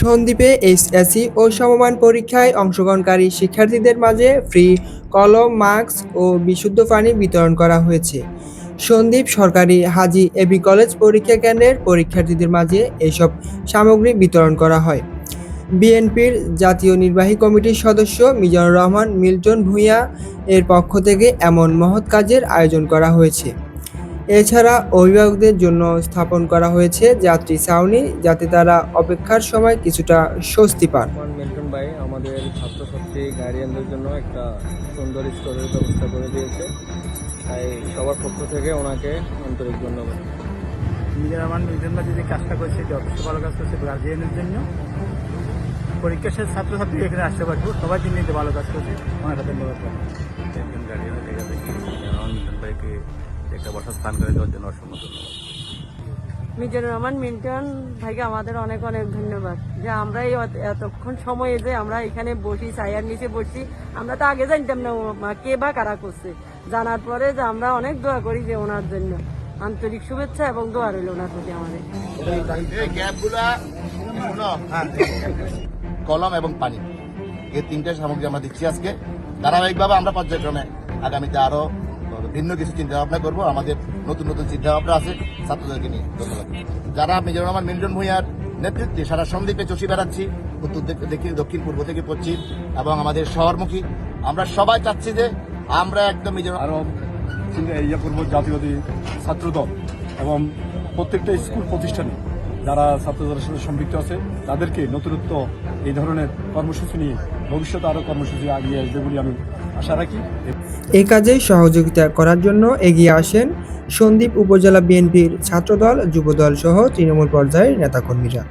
সন্দ্বীপে HSC ও সমমান পরীক্ষায় অংশগ্রহণকারী শিক্ষার্থীদের মাঝে ফ্রি কলম মাস্ক ও বিশুদ্ধ পানি বিতরণ করা হয়েছে। সন্দ্বীপ সরকারি হাজী এবি কলেজ পরীক্ষা কেন্দ্রের পরীক্ষার্থীদের মাঝে এসব সামগ্রী বিতরণ করা হয়। বিএনপির জাতীয় নির্বাহী কমিটির সদস্য মিজানুর রহমান, মিল্টন ভূঁইয়া এর পক্ষ থেকে এমন মহৎ কাজের আয়োজন করা হয়েছে। এছাড়া অভিভাবকদের জন্য স্থাপন করা হয়েছে যাত্রী ছাউনি যাতে তারা অপেক্ষার সময় কিছুটা স্বস্তি পান। মিল্টন ভাই আমাদের ছাত্রছাত্রী গার্ডিয়ানদের জন্য একটা সুন্দর স্টোরের ব্যবস্থা করে দিয়েছে। তাই সবার পক্ষ থেকে ওনাকে আন্তরিক ধন্যবাদ। নিজের আমার নিজের মাঝে যে কাজটা করছে যথেষ্ট ভালো কাজ করছে গার্জিয়ানের জন্য পরীক্ষা শেষ ছাত্রছাত্রী এখানে আসতে পারব। সবার জন্য ভালো কাজ করছে ওনাকে ধন্যবাদ একজন গার্ডিয়ানের জায়গা থেকে ভাইকে একটা বসার স্থান করে দেওয়ার জন্য অসংখ্য ধন্যবাদ। মিজানুর রহমান মিল্টন ভাইকে আমাদের অনেক অনেক ধন্যবাদ যে আমরা এই এতক্ষণ সময়ে যে আমরা এখানে বসি ছায়ার নিচে বসছি আমরা তো আগে জানতাম না কে বা কারা করছে। জানার পরে যে আমরা অনেক দোয়া করি যে ওনার জন্য। আন্তরিক শুভেচ্ছা এবং দোয়া রইল ওনার প্রতি আমাদের। কলম এবং পানি। এই তিনটে সামগ্রী আমরা দিচ্ছি আজকে। ধারাবাহিকভাবে আমরা পর্যায়ক্রমে আগামীতে আরও ভিন্ন কিছু চিন্তা ভাবনা করব। আমাদের নতুন নতুন চিন্তা ভাবনা আছে ছাত্রদেরকে নিয়ে। ধন্যবাদ। যারা মিজোরাম রহমান, মিল্টন ভূঁইয়ার নেতৃত্বে সারা সন্দ্বীপে চষি বেড়াচ্ছি, উত্তর থেকে দক্ষিণ, পূর্ব থেকে পশ্চিম এবং আমাদের শহরমুখী। আমরা সবাই চাচ্ছি যে আমরা একদম আরও ইয়ে করব জাতীয়বাদী ছাত্রদল এবং প্রত্যেকটা স্কুল প্রতিষ্ঠানে। যারা ছাত্রদের সাথে সম্পৃক্ত আছে, তাদেরকে নতুনত্ব এই ধরনের কর্মসূচি নিয়ে ভবিষ্যতে আরও কর্মসূচি আগিয়ে আসবে বলে আমি আশা রাখি। এই কাজে সহযোগিতা করার জন্য এগিয়ে আসেন সন্দ্বীপ উপজেলা বিএনপির ছাত্রদল, যুবদল সহ তৃণমূল পর্যায়ের নেতাকর্মীরা।